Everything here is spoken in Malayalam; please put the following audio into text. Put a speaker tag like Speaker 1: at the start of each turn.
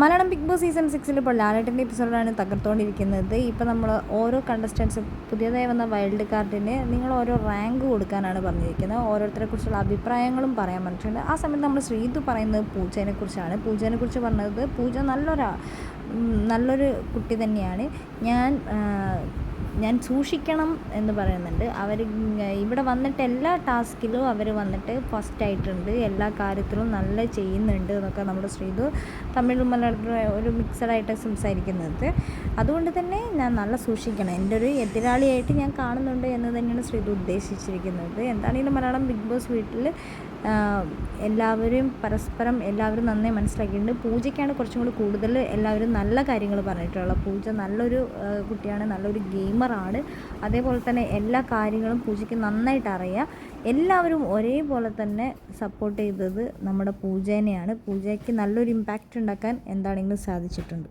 Speaker 1: മലയാളം ബിഗ് ബോസ് സീസൺ സിക്സിൽ ഇപ്പോൾ ലാലേട്ടന്റെ എപ്പിസോഡാണ് തകർത്തുകൊണ്ടിരിക്കുന്നത് ഇപ്പോൾ നമ്മൾ ഓരോ കണ്ടസ്റ്റൻസ് പുതിയതായി വന്ന വൈൽഡ് കാർഡിന് നിങ്ങൾ ഓരോ റാങ്ക് കൊടുക്കാനാണ് പറഞ്ഞിരിക്കുന്നത്. ഓരോരുത്തരെ കുറിച്ചുള്ള അഭിപ്രായങ്ങളും പറയാൻ പറഞ്ഞിട്ടുണ്ട്. ആ സമയത്ത് നമ്മൾ ശ്രീതു പറയുന്നത് പൂജേനെ കുറിച്ചാണ്. പൂജേനെ കുറിച്ച് പറഞ്ഞത് പൂജ നല്ലൊരാ നല്ലൊരു കുട്ടി തന്നെയാണ്. ഞാൻ ഞാൻ സൂക്ഷിക്കണം എന്ന് പറയുന്നുണ്ട്. അവർ ഇവിടെ വന്നിട്ട് എല്ലാ ടാസ്കിലും അവർ വന്നിട്ട് ഫസ്റ്റ് ആയിട്ടുണ്ട്. എല്ലാ കാര്യത്തിലും നല്ല ചെയ്യുന്നുണ്ട് എന്നൊക്കെ നമ്മുടെ ശ്രീതു തമിഴും മലയാളത്തിലും ഒരു മിക്സഡായിട്ട് സംസാരിക്കുന്നത്. അതുകൊണ്ട് തന്നെ ഞാൻ നല്ല സൂക്ഷിക്കണം. എന്റെ ഒരു എതിരാളിയായിട്ട് ഞാൻ കാണുന്നുണ്ട് എന്ന് തന്നെയാണ് ശ്രീതു ഉദ്ദേശിച്ചിരിക്കുന്നത്. എന്താണെങ്കിലും മലയാളം ബിഗ് ബോസ് വീട്ടിൽ എല്ലാവരും പരസ്പരം എല്ലാവരും നന്നായി മനസ്സിലാക്കിയിട്ടുണ്ട്. പൂജയ്ക്കാണ് കുറച്ചും കൂടി കൂടുതൽ എല്ലാവരും നല്ല കാര്യങ്ങൾ പറഞ്ഞിട്ടുള്ളത്. പൂജ നല്ലൊരു കുട്ടിയാണ് നല്ലൊരു ഗെയിമറാണ് അതേപോലെ തന്നെ എല്ലാ കാര്യങ്ങളും പൂജയ്ക്ക് നന്നായിട്ട് അറിയാം. എല്ലാവരും ഒരേപോലെ തന്നെ സപ്പോർട്ട് ചെയ്തത് നമ്മുടെ പൂജേനെയാണ്. പൂജയ്ക്ക് നല്ലൊരു ഇമ്പാക്റ്റ് ഉണ്ടാക്കാൻ എന്താണെങ്കിലും സാധിച്ചിട്ടുണ്ട്.